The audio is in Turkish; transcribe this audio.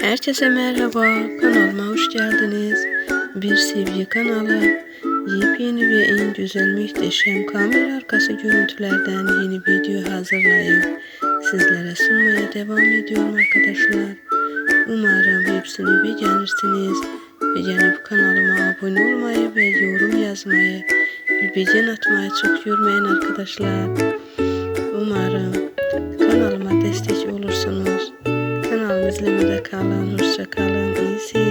Herkese merhaba, kanalıma hoş geldiniz. Bir sevgi kanalı, yepyeni ve en güzel muhteşem kamera arkası görüntülerden yeni video hazırlayıp sizlere sunmaya devam ediyorum arkadaşlar. Umarım hepsini beğenirsiniz. Beğenip kanalıma abone olmayı ve yorum yazmayı, bir beğen atmayı çok yormayın arkadaşlar. Umarım izlemede kalın, hoşça kalın, iyi seyirler.